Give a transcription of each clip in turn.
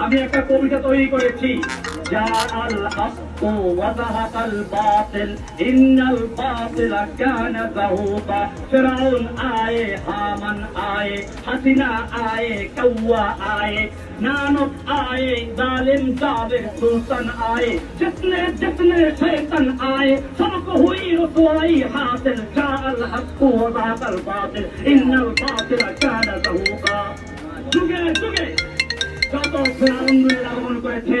আমি একটা কবিতা তৈরি করেছি যা আল الحق وزهق الباطل إن الباطل كان زهوقا فرعون آئے حامن آئے حسنا آئے کوا آئے نانک آئے ظالم جابر سلطن آئے جتنے جتنے شیطن آئے سب کو ہوئی رسوائی حاصل جا الحق وزهق الباطل إن الباطل كان زهوقا যুগে যুগে কত ফেরাউন আগমন করেছে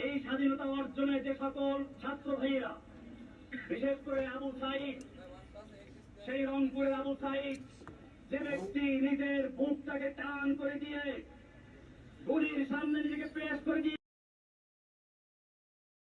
এই স্বাধীনতা অর্জনে যে সকল ছাত্র ভাইয়েরা বিশেষ করে আবু সাইদ সেই রংপুরের আবু সাইদ যে ব্যক্তি নিজের বুকটাকে টান করে দিয়ে গুলির সামনে নিজেকে পেশ করে দিয়ে